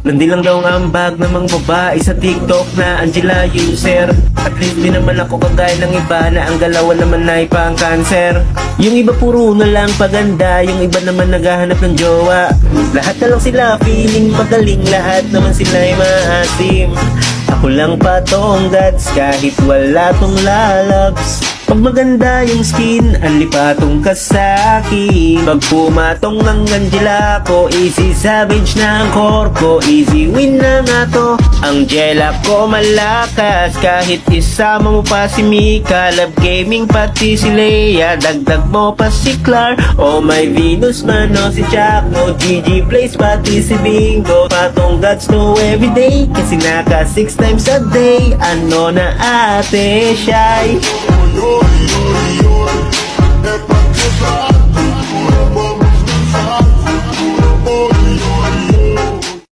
Nandi lang daw ang ambag ng mga babae sa TikTok na Angela user At least di naman ako kagaya ng iba na ang galawan naman ay pang cancer. Yung iba puro na lang paganda, yung iba naman naghahanap ng jowa. Lahat na lang sila feeling magaling, lahat naman sila ay maasim. Ako lang pa tong dads kahit wala tong lalabs pag maganda yung skin, anlipatong ka sa akin Pag pumatong ang Angela ko, easy savage na ang core ko Easy win na nga to. Ang jela ko malakas. Kahit isama mo pa si Mika Love gaming pati si Leia. Dagdag mo pa si Clar Oh my Venus man oh si Chaco. GG plays pati si Bingo. Patong gods no everyday Kasi naka six times a day. Ano na ate, shy